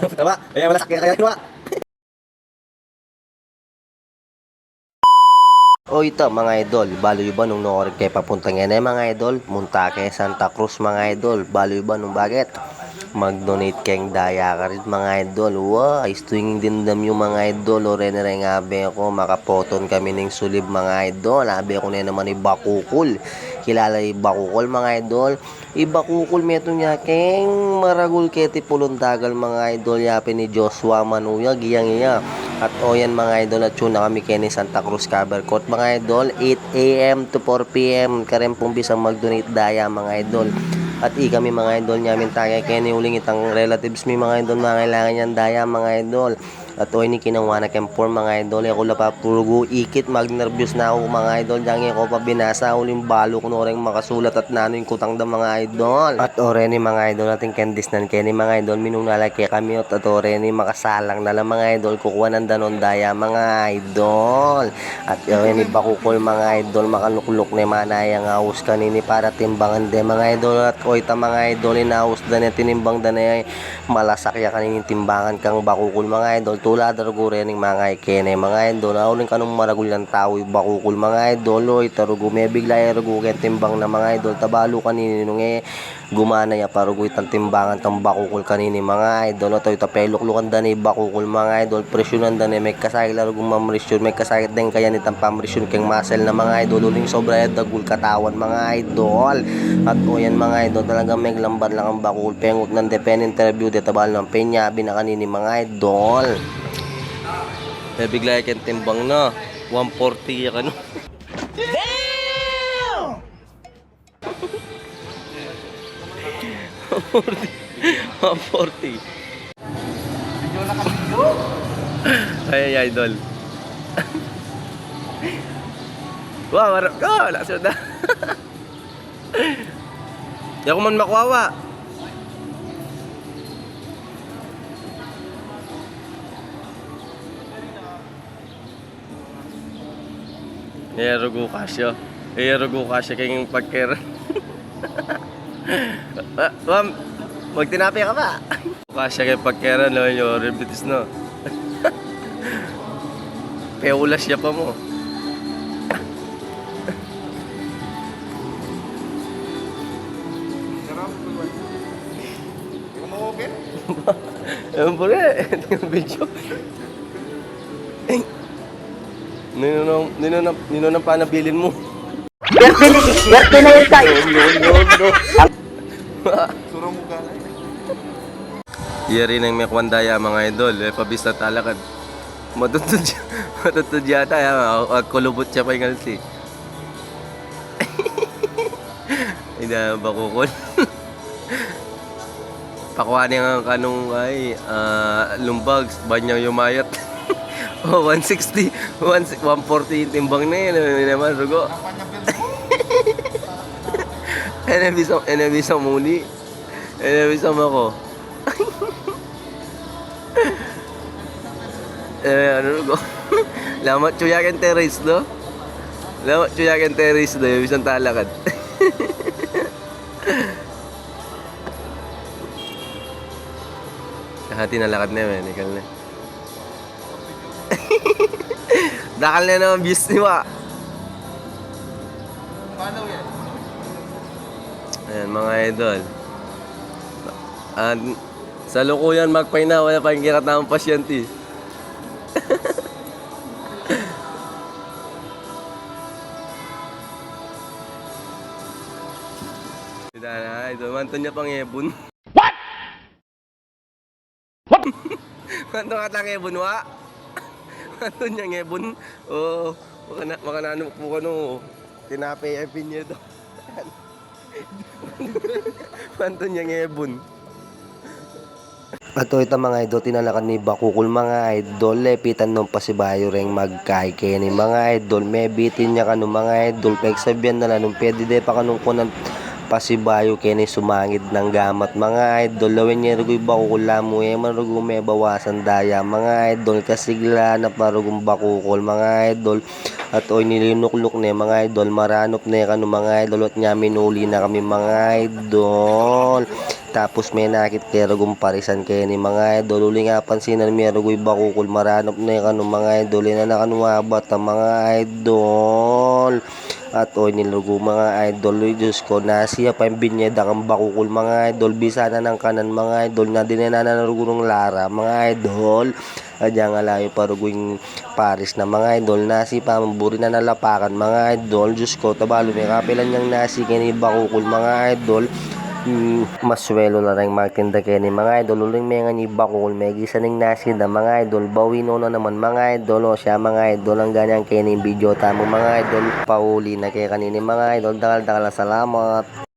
Tama. Kaya wala sakit kaya kinuha. O ito mga idol, baloy ba nung noorin kayo papuntang yan eh mga idol? Munta kay Santa Cruz mga idol, baloy ba nung bakit? Mag-donate kayong daya ka rin mga idol. Wow, istuing din dam yung mga idol. O rin rin abe ako, makapoton kami ng sulib mga idol. Abe ako na naman ibakukul. Kilala ibakukul mga idol. Ibakukul meto niya keng maragul keti pulundagal mga idol. Yapi ni Joshua Manuya, giyang iya. At o yan mga idol at tune na kami kay ni Santa Cruz Cover Court mga idol 8 a.m. to 4 p.m. Karem pong bisang mag-donate daya mga idol at i kami mga idol namin tayo kaya ni uling itang relatives mi mga idol mga kailangan yan daya mga idol at o ni kinangwana kem for mga idol. Ako la pa purugo ikit. Mag-nervous na ako mga idol. Jangi ko pa binasa uling balo ko noreng makasulat at nano yung kutang da mga idol. At ore ni mga idol natin kendis nan kaya ni mga idol. Minunala kaya kami at at ore ni makasalang na lang mga idol. Kukuha ng danon daya mga idol. At ore ni bakukol mga idol. Makalukluk ni manaya nga us kanini para timbangan de mga idol. At koita mga idol inaus da na tinimbang da na malasakya kanini timbangan kang bakukol mga idol tula darugo rin mga ikene. Mga idol auling kanong maragul ng tao yung bakukol mga idol oy tarugo. May bigla yung rugo ken timbang na mga idol. Tabalo kanini nung eh gumana ya parugo itang timbangan tang bakukol kanini. Mga idol at ito peluklukan da ni bakukol mga idol presyonan da ni may kasakit laro gumamrisyon may kasakit din kaya nitang pamrisyon keng muscle na mga idol. Uling sobra dagul katawan mga idol. At o yan mga idol talagang may lamban lang ang bakukol pengot ng depend interview. De tabal ng penyabi na kanini mga idol eh bigla yung timbang na 140 ya kano Damn! 140 Ay, ay, idol. wow, marap. Oh, lakas na. Di ako man makwawa. Erogo kasyo. Erogo kasyo kayong pagkera. Ah, Ma'am, magtinapi ka ba? Kasya kay pagkera no, yung rebitis no. Peulas siya pa mo. Po rin, ito yung video. Eh, nino nang, nino nang panabilin mo. Swerte na, swerte na yun tayo. No, no, no. Surang mukha na Iya rin ang may kwandaya mga idol. Eh, pabista talakad. Matutod. Matutod yata. Yan. Kulubot siya pa yung alsi. Hindi na bakukol. Pakuha niya ang kanong ay ah, lumbags. Banyang yumayat. Oh, 160. 1, 140 yung timbang na yun. Ano naman, rugo. Enemies ang, enemies ang muni. Enemies ang ako. eh, ano ko? Lamat chuyakin terrace, no? Lamat chuyakin terrace, no? Yung isang talakad. Kahati na lakad na yun, ikal na. Dakal na naman views ni Wa. Paano yan? Ayan, mga idol. At sa lukuyan magpay na, wala pa yung kirat ng pasyente. Hindi na, idol. Manton niya pang ebon. What? What? Manton ka tang ebon, wa? Manton niya ebon. Oo. Maka na, maka na, ano po ka no. Tinapay epin niya to. Manton niya ebon. Ato ito mga idol, tinalakan ni Bakukul mga idol, lepitan nung pasibayo ring magkay kaya ni mga idol, may bitin niya kanong mga idol, pagsabihan na lang, nung pwede de pa kanong kunan pasibayo kaya ni sumangid ng gamat. Mga idol, lawin niya rugoy Bakukul lamo. Eh, marugo may bawasan daya. Mga idol, kasigla na parugong Bakukul mga idol, at oy nilinukluk na. Mga idol, maranop na kanong mga idol, at niya minuli na kami mga idol, Tapos may nakit kaya ragong parisan kaya ni mga idol. Uli nga pansinan may ragoy bakukol. Maranop na yung kanong mga idol. Ina nakanuwabat ang mga idol. At oy nilugo mga idol. Uy, Diyos ko, nasiya pa yung binyeda kang bakukol mga idol. Bisa na ng kanan mga idol. Na dinananarugo ng lara mga idol. Adya nga layo paruguing Paris na mga idol. Nasi pa maburi na nalapakan mga idol. Diyos ko, tabalo may kapilan niyang nasi kini bakukol mga idol. Hmm, maswelo na rin magtinda kaya ni mga idol. Uling may nga ni bakul may gisa ning nasi na mga idol. Bawino na naman mga idol o siya mga idol. Ang ganyan kaya ni video tamo mga idol. Pauli na kaya kanini mga idol. Dakal dakal salamat